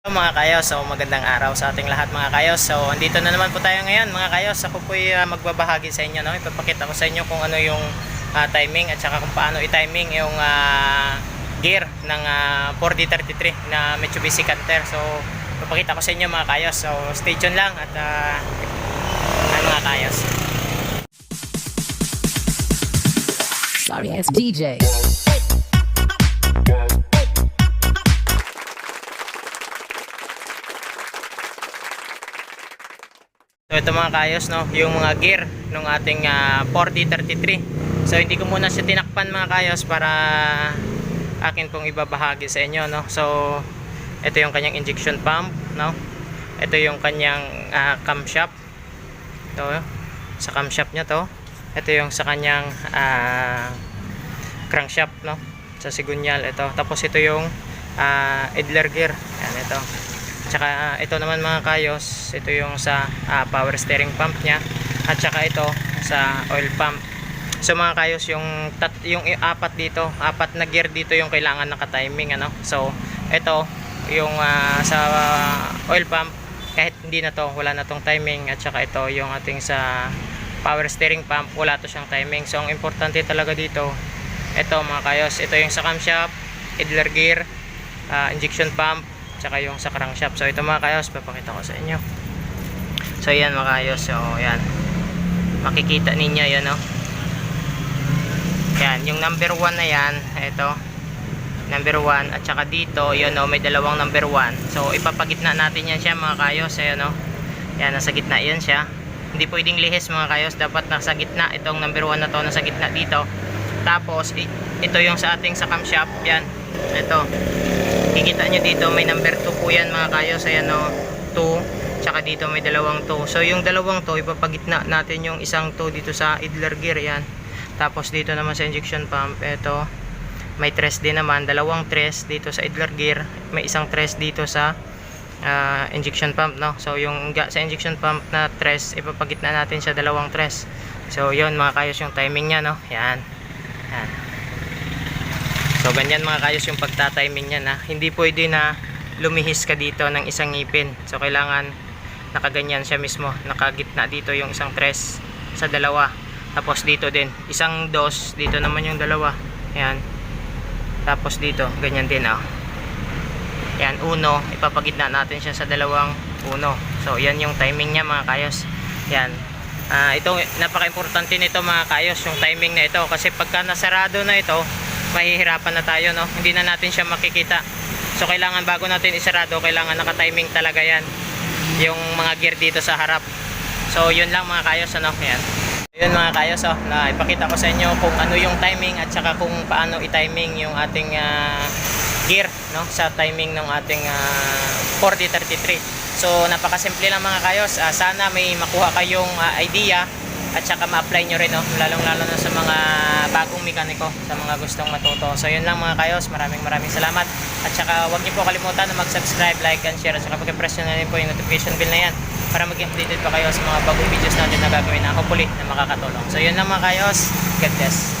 Hello mga kayos, so magandang araw sa ating lahat mga kayos. So andito na naman po tayo ngayon mga kayos. Ako po ay magbabahagi sa inyo, no? ipapakita ko sa inyo kung ano yung ah, timing at saka kung paano i-timing yung ah, gear ng ah, 4D33 na Mitsubishi Canter. So ipapakita ko sa inyo mga kayos. So stay tuned lang at ah, ano mga kayos. Sorry, it's DJ. Ito mga kayos no, yung mga gear ng ating ah, 4D33. So hindi ko muna siya tinakpan mga kayos para akin pong ibabahagi sa inyo no. So ito yung kanyang injection pump no. Ito yung kanyang ah, camshaft. Ito sa camshaft niya to. Ito yung sa kanyang ah, crankshaft no. Sa sigunyal ito. Tapos ito yung ah, idler gear. Yan ito. Tsaka ito naman mga kayos, ito yung sa ah, power steering pump niya at saka ito sa oil pump. So mga kayos, yung tat, yung apat dito, apat na gear dito yung kailangan naka-timing ano. So ito yung ah, sa oil pump kahit hindi na to, wala na tong timing at saka ito yung ating sa power steering pump, wala to siyang timing. So ang importante talaga dito, ito mga kayos, ito yung sa camshaft, idler gear, ah, injection pump, tsaka yung sa crankshaft. So ito mga kayos, papakita ko sa inyo. So yan mga kayos, so yan. Makikita ninyo yan no. Yan, yung number 1 na yan, ito. Number 1 at saka dito, yun no, may dalawang number 1. So ipapagitna natin yan siya mga kayos, ayan no. Yan, nasa gitna yan siya. Hindi pwedeng lihis mga kayos, dapat nasa gitna itong number 1 na to, nasa gitna dito. Tapos ito yung sa ating sa camshaft, yan. Ito. Kikita nyo dito, may number 2 po yan mga kayos. Ayan o, 2. Tsaka dito may dalawang 2. So yung dalawang 2, ipapagitna natin yung isang 2 dito sa idler gear. Yan. Tapos dito naman sa injection pump, ito. May tres din naman, dalawang tres dito sa idler gear. May isang tres dito sa ah, injection pump, no? So yung sa injection pump na tres, ipapagitna natin siya dalawang tres. So yun mga kayos yung timing niya, no? Yan. Yan. Ganyan mga kayos yung pagtatiming niya na hindi pwede na lumihis ka dito ng isang ngipin. So kailangan nakaganyan siya mismo, nakagitna dito yung isang tres sa dalawa. Tapos dito din, isang dos, dito naman yung dalawa. Ayan. Tapos dito, ganyan din oh. Yan, uno, ipapagitna natin siya sa dalawang uno. So yan yung timing niya mga kayos. Yan. Ah, ito napaka-importante nito mga kayos, yung timing na ito kasi pagka nasarado na ito, mahihirapan na tayo no? Hindi na natin siya makikita. So kailangan bago natin isarado kailangan naka-timing talaga yan. Yung mga gear dito sa harap. So yun lang mga kayos ano? Yan yun mga kayos oh, na ipakita ko sa inyo kung ano yung timing at saka kung paano i-timing yung ating ah, gear no? Sa timing ng ating ah, 4033 so napakasimple lang mga kayos. Ah, sana may makuha kayong ah, idea at saka ma-apply nyo rin no? lalong lalo na sa mga bagong mekaniko sa mga gustong matuto. So yun lang mga kayos. Maraming maraming salamat. At saka huwag niyo po kalimutan na mag-subscribe, like and share. At saka pag-press nyo na rin po yung notification bell na yan para maging updated pa kayo sa mga bagong videos natin na gagawin. Na hopefully na makakatulong. So yun lang mga kayos. God bless